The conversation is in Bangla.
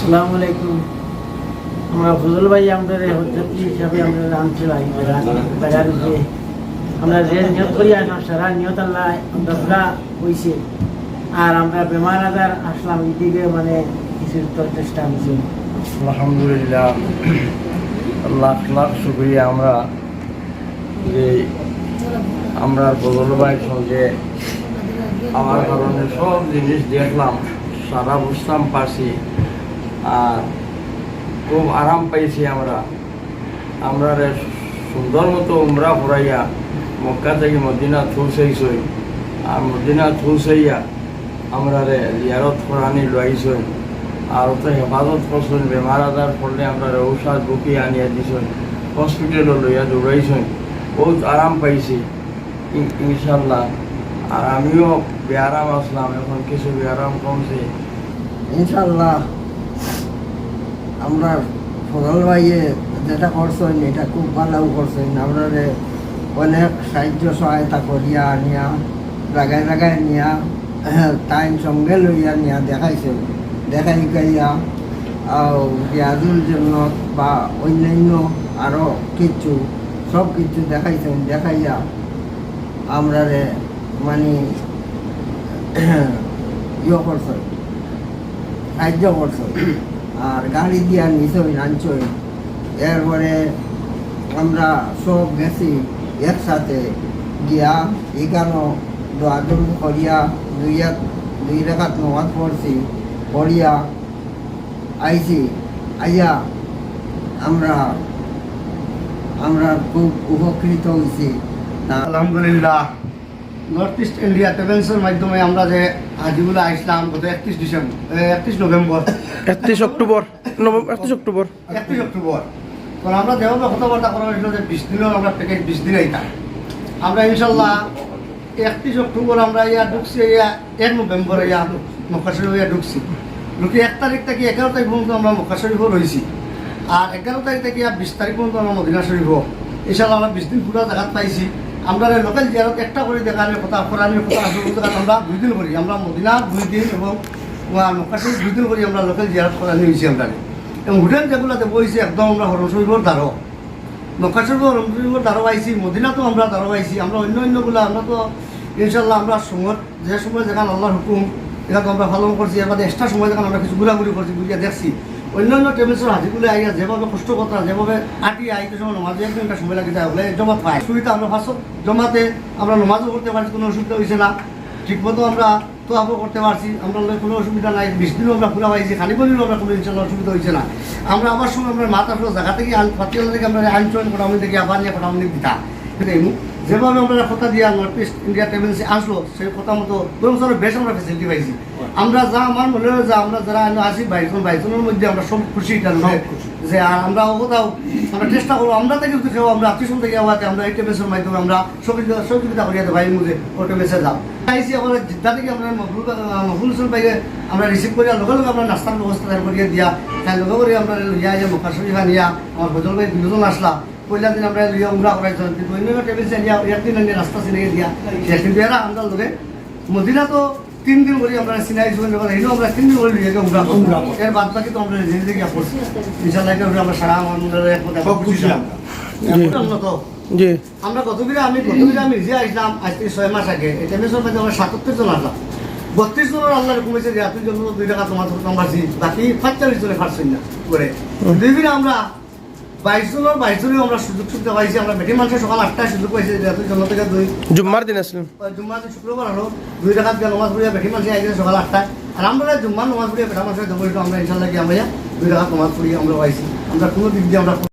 আসসালামু আলাইকুম। আমরা ফজল ভাই আমাদের হজরতি হিসাবে আমরা আনছি ভাই বাজার যে আমরা যে নিয়ত করি আসলাম সারা নিয়ত আল্লাহ পুরা হয়েছে আর আমরা বেমার আজার আসলাম এদিকে মানে কিছু চেষ্টা হয়েছে আলহামদুলিল্লাহ লাখ লাখ শুক্রিয়া। আমরা যে আমরা বদল ভাইয়ের সঙ্গে আমার কারণে সব জিনিস দেখলাম, সারা বুঝতাম, পারছি। আর খুব আরাম পাইছি আমরা। আমরা সুন্দর মতো উমরা ফুরাইয়া মক্কা থেকে মদিনা থুসাইছই আর মদিনা থুসাইয়া আমরা রে জিয়ারত করানি লইছই। আর তো হেফাজত করছেন বেমার আজার পড়লে আমরা ঔষধ বুকি আনিয়া দিছেন হসপিটালও লইয়া দৌড়াইছেন বহুত আরাম পাইছি ইনশাল্লাহ আর আমিও বেআরাম আসলাম, এখন কিছু বেআরাম কমছে। ইনশাল্লাহ আমরা ফজল ভাইয়ে যেটা করছেন, এটা খুব ভালো করছেন। আমরা অনেক সাহায্য সহায়তা করিয়া আনিয়া জায়গায় জায়গায় নিয়া, টাইম সঙ্গে লইয়া নিয়া দেখাইছেন। দেখাই গাইয়া রিয়াজুল জন্য বা অন্যান্য আরও কিছু, সব কিছু দেখাইছেন। দেখাইয়া আমরা মানে ইয়ে করছেন, সাহায্য করছ আর গাড়ি দিয়া নিছই আনছই এরপরে আমরা সব গেছি একসাথে গিয়া এখানো দোয়াদুল করিয়া দুই এক দুই রেখাত নমাজ পড়ছি, পড়িয়া আইছি। আইয়া আমরা আমরা খুব উপকৃত হয়েছি আলহামদুলিল্লাহ। নর্থ ইস্ট ইন্ডিয়া ট্রাভেলসের মাধ্যমে আমরা যে হাজিগুলো আসলাম গত একত্রিশ ডিসেম্বর একত্রিশ নভেম্বর। একত্রিশ অক্টোবর একত্রিশ অক্টোবর। একত্রিশ অক্টোবর। কারণ আমরা যেভাবে কথাবার্তা করা হয়েছিল যে বিশ দিনের আমরা প্যাকেজ বিশ দিন আইতাম আমরা ইনশাল্লাহ একত্রিশ অক্টোবর আমরা ইয়া ঢুকছি ইয়া এক নভেম্বর ইয়া মক্কা শরীফ ইয়া ঢুকছি। ঢুকি এক তারিখ থেকে এগারো তারিখ পর্যন্ত আমরা মক্কা শরীফও রয়েছি। আর এগারো তারিখ থেকে ইয়া বিশ তারিখ পর্যন্ত আমরা মদিনা শরীফ। ইনশাল্লাহ আমরা বিশ দিন পুরো জায়গাত পাইছি। আমরা লোকাল জিয়ারত একটা করে দেখানোর কথা, কোরআনের কথা আমরা দুই দিন করি। আমরা মদিনা দুই দিন এবং শরীফ দুই দিন করি আমরা লোকাল জিয়ারত করা নিয়েছি আমরা এবং হোটেল যেগুলোতে বইছি, একদম আমরা হরম শরীফর দ্বারো মক্কা শরীফ হরম শরীফর দ্বারো পাইছি মদিনাতেও আমরা দ্বারো পাইছি আমরা অন্য অন্যগুলো আমরা তো ইনশাল্লাহ আমরা সময়, যে সময় যেখানে আল্লাহর হুকুম এটা তো আমরা পালন করছি। এবার এক্সট্রা সময় যখন আমরা কিছু ঘোরাঘুরি করছি, ঘুরিয়া দেখছি। অন্যান্য ট্রেভেলসের হাজিগুলো আইয়া যেভাবে কষ্ট কথা যেভাবে আটি আইতে সময় নমাজে এক ঘণ্টা সময় লাগে যায়, বলে জমা পাই সুবিধা আমরা ফার্স্ট জমাতে আমরা নমাজও করতে পারছি, কোনো অসুবিধা হয়েছে না। ঠিকমতো আমরা তো আপও করতে পারছি, আমরা কোনো অসুবিধা নাই, বিশ দিনও আমরা পুরা পাইছি, খালি বলিও আমরা কোনো ইনশাল্লাহ অসুবিধা হয়েছে না। আমরা আবার সময় আমরা মাথা জায়গা থেকে আন পাতিয়ালা থেকে আমরা আইন চয়ন করা আমাদের আবার নিয়ে করা দিতা। যেভাবে আমরা কথা দিয়া নর্থ ইস্ট ইন্ডিয়া ট্রাভেলসে আসলো সেই কথা মতো বছরের বেশ আমরা ফেসিলিটি পাইছি। আমরা যা আমার মনে হয় যে আমরা যারা আসি বাইশজন বাইশজনের মধ্যে আমরা সব খুশি এটা যে আর আমরা কোথাও আমরা চেষ্টা করব আমরা থেকে যদি কেউ আমরা আত্মীয় থেকে হওয়াতে আমরা এই ট্রাভেলসের মাধ্যমে আমরা সহযোগিতা সহযোগিতা করি ভাই মুঝে ও যাও। আইসি আমরা জিদ্দা থেকে আমরা মহবুল হোসেন ভাইকে আমরা রিসিভ করি আর লগে লগে আমরা নাস্তার ব্যবস্থা করিয়ে দিয়া তাই লগে করে আমরা লিয়া যে মক্কা শরীফা নিয়া আমার ভজল ভাই দুজন আসলা। পয়লা দিন আমরা লিয়া উমরা করাইছিলাম কিন্তু অন্য নিয়া একদিন নিয়ে রাস্তা চিনে দিয়া। কিন্তু এরা আমরা লগে মদিনা তো তিন দিন করে আমরা সিনাই এইও আমরা তিন দিন করে। উমরা উমরা এর বাদ বাকি তো আমরা নিজে পড়ছি। ইনশাআল্লাহ এটা আমরা সারা আমার এক কথা খুশি আমরা। জি। আমরা আমি গতবিরা আমি নিজে আসলাম আজ থেকে ছয় মাস আগে এটা মেসর মধ্যে আমরা সাতাত্তর জন আসলাম। বত্রিশ জনের আল্লাহ কমেছে দুই টাকা তোমার তোমার বাকি পঁয়তাল্লিশ জনে পারছেন না করে। দুইবিরা আমরা বাইশ জনের বাইশ আমরা সুযোগ সুবিধা পাইছি। আমরা বেটি মানুষের সকাল আটটায় সুযোগ পাইছি যে এতজন থেকে দুই। জুম্মার দিন আসলেন জুম্মা দিন শুক্রবার হলো দুই টাকা দিয়ে নমাজ পড়িয়া বেটি মানুষ আইছে সকাল আটটায় আর আমরা জুম্মা নমাজ পড়িয়া বেটা মানুষের জবরিত আমরা ইনশাল্লাহ আমরা দুই টাকা নমাজ পড়িয়া আমরা পাইছি। আমরা কোনো দিক দিয়ে আমরা